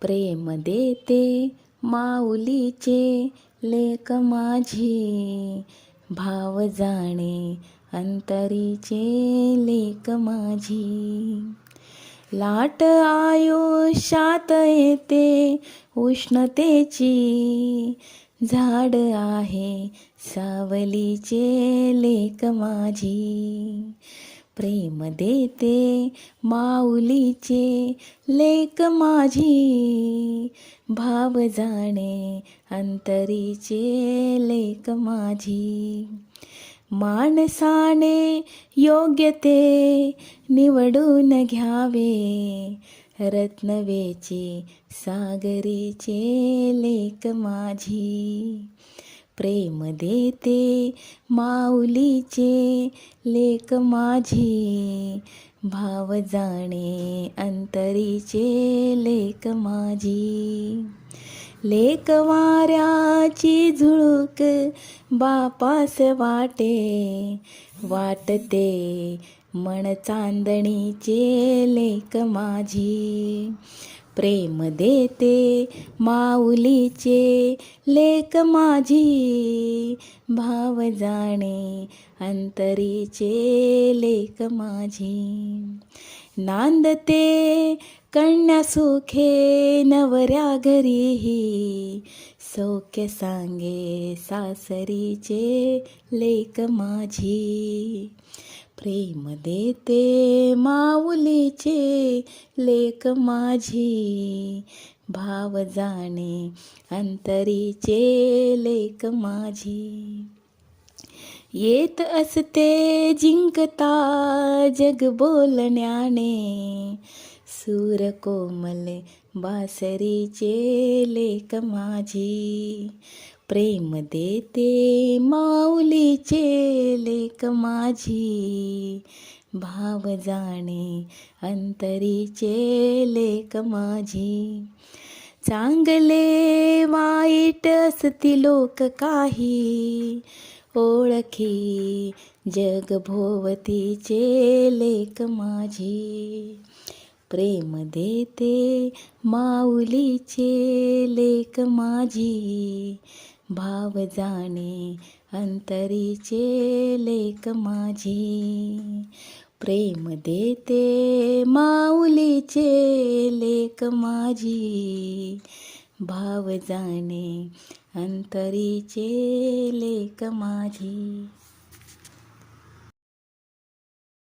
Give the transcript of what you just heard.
प्रेम देते माऊलीचे लेक माझी. भाव जाणे अंतरीचे लेक माझी. लाट आयुष्यात येते उष्णतेची. झाड आहे सावलीचे लेक माझी. प्रेम देते माऊलीचे लेक माझी. भाव जाणे अंतरीचे लेक माझी. माणसाने योग्य ते निवडून घ्यावे. रत्नवेची सागरीचे लेक माझी. प्रेम देते माऊलीचे लेक माझी. भाव जाणे अंतरीचे लेक माझी. लेक वाऱ्याची झुळूक बापास वाटे. वाटते मन चांदणीचे लेक माझी. प्रेम देते माऊलीचे लेक माझी. भाव जाणे अंतरीचे लेक माझी. नांदते कन्या सुखे नवऱ्या घरीही. सौख्य सांगे सासरीचे लेक माझी. प्रेम देते माऊलीचे लेक माझी. भाव जाणे अंतरीचे लेक माझी. येत असते जिंकता जग बोलण्याने. सूर कोमल बासरीचे लेक माझी. प्रेम देते माऊलीचे लेक माझी. भाव जाणे अंतरीचे लेक माझी. चांगले वाईट असती लोक काही. ओळखी जग भोवतीचे लेक माझी. प्रेम देते माऊलीचे लेक माझी. भाव जाणे अंतरीचे लेक माझी. प्रेम देते माऊलीचे लेक माझी. भाव जाणे अंतरीचे लेक माझी.